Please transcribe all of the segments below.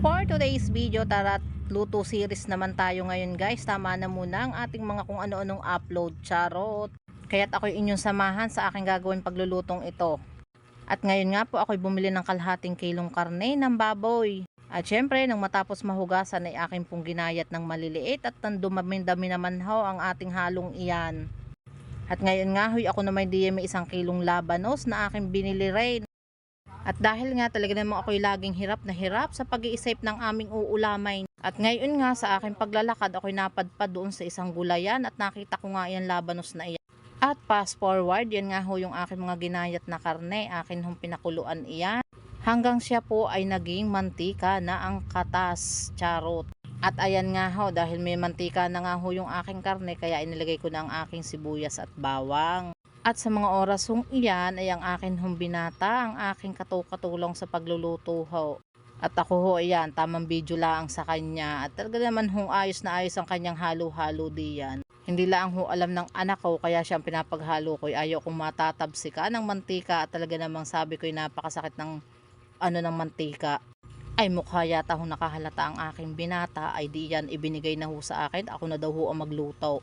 For today's video, tara at luto series naman tayo ngayon guys. Tama na muna ang ating mga kung ano-anong upload, charot. Kaya't ako'y inyong samahan sa aking gagawin paglulutong ito. At ngayon nga po ako'y bumili ng kalahating kilong karne ng baboy. At syempre, nang matapos mahugasan ay aking pong ginayat ng maliliit at nang dumami-dami naman ho ang ating halong iyan. At ngayon nga hoy ako na may DM isang kilong labanos na aking binili rin. At dahil nga talaga naman ako'y laging hirap na hirap sa pag-iisip ng aming uulamay. At ngayon nga sa aking paglalakad ako'y napadpad doon sa isang gulayan at nakita ko nga yan labanos na iyan. At fast forward, yan nga ho yung aking mga ginayat na karne, akin hong pinakuluan iyan. Hanggang siya po ay naging mantika na ang katas, charot. At ayan nga ho, dahil may mantika na nga ho yung aking karne, kaya inilagay ko na ang aking sibuyas at bawang. At sa mga oras hong iyan ay ang akin hong binata, ang aking katukatulong sa pagluluto ho. At ako ho, ayan, tamang video lang sa kanya. At talaga naman hong ayos na ayos ang kanyang halo-halo diyan. Hindi lang ho alam ng anak ko, kaya siyang pinapaghalo ko. Ayaw kong matatabsika ng mantika at talaga namang sabi ko napakasakit ng ano ng mantika. Ay mukha yata ho nakahalata ang aking binata, ay di yan ibinigay na ho sa akin. Ako na daw ho ang magluto.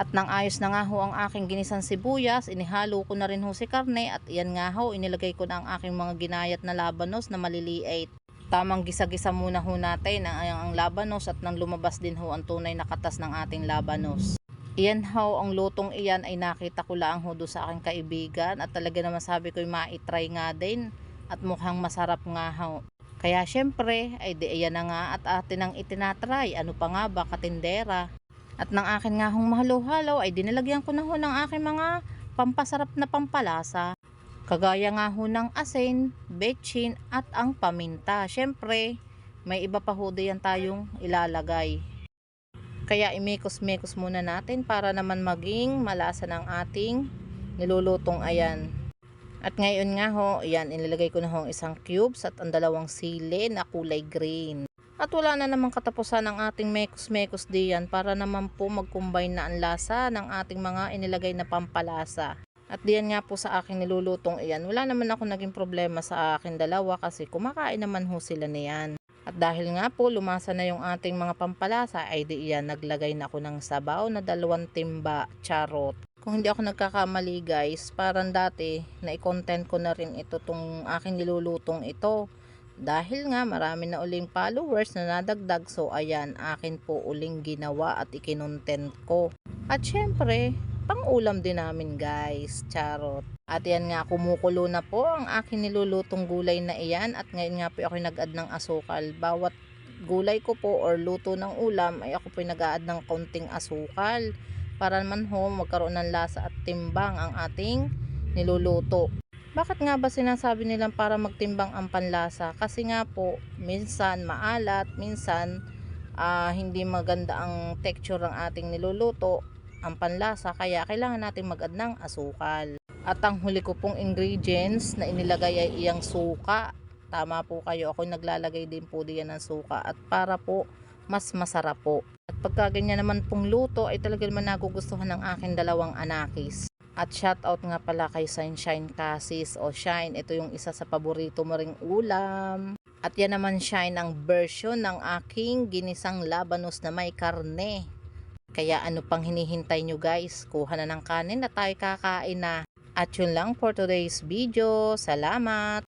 At nang ayos na nga ho ang aking ginisang sibuyas, inihalo ko na rin ho si karne at iyan nga ho, inilagay ko na ang aking mga ginayat na labanos na maliliit. Tamang gisa-gisa muna ho natin ang, ang, labanos at nang lumabas din ho ang tunay na katas ng ating labanos. Iyan ho, ang lutong iyan ay nakita ko lang ho sa aking kaibigan at talaga naman sabi ko ma-try nga din at mukhang masarap nga ho. Kaya syempre, ay di iyan na nga at atin ang itinatry. Ano pa nga ba, katindera. At ng akin nga hong mahalo-halo ay dinalagyan ko na ho ng aking mga pampasarap na pampalasa. Kagaya nga ho ng asin, betchin at ang paminta. Syempre, may iba pa ho diyan tayong ilalagay. Kaya imikos-mikos muna natin para naman maging malasa ng ating nilulutong ayan. At ngayon nga ho, yan, inilagay ko na ho ang isang cubes at ang dalawang sili na kulay green. At wala na namang katapusan ng ating mekos-mekos diyan para naman po mag-combine na ang lasa ng ating mga inilagay na pampalasa. At diyan nga po sa aking nilulutong iyan, wala naman ako naging problema sa akin dalawa kasi kumakain naman ho sila niyan. At dahil nga po lumasa na yung ating mga pampalasa, ay di iyan naglagay na ako ng sabaw na dalawang timba charot. Kung hindi ako nagkakamali guys, parang dati na i-content ko na rin ito tong aking nilulutong ito. Dahil nga marami na uling followers na nadagdag so ayan akin po uling ginawa at ikinontent ko. At syempre, pang ulam din namin guys, charot. At yan nga kumukulo na po ang aking nilulutong gulay na iyan at ngayon nga po ako nag-add ng asukal. Bawat gulay ko po or luto ng ulam ay ako po nag-add ng konting asukal para naman ho magkaroon ng lasa at timbang ang ating niluluto. Bakit nga ba sinasabi nilang para magtimbang ang panlasa? Kasi nga po, minsan maalat, minsan ah, hindi maganda ang texture ng ating niluluto, ang panlasa, kaya kailangan natin mag-add ng asukal. At ang huli ko pong ingredients na inilagay ay iyang suka. Tama po kayo, ako naglalagay din po diyan ng suka at para po mas masarap po. At pagka ganyan naman pong luto ay talaga naman nagugustuhan ng aking dalawang anakis. At shout out nga pala kay Sunshine Cassis o Shine. Ito yung isa sa paborito mo ring ulam. At yan naman Shine ang version ng aking ginisang labanos na may karne. Kaya ano pang hinihintay nyo guys? Kuha na ng kanin na tayo kakain na. At yun lang for today's video. Salamat!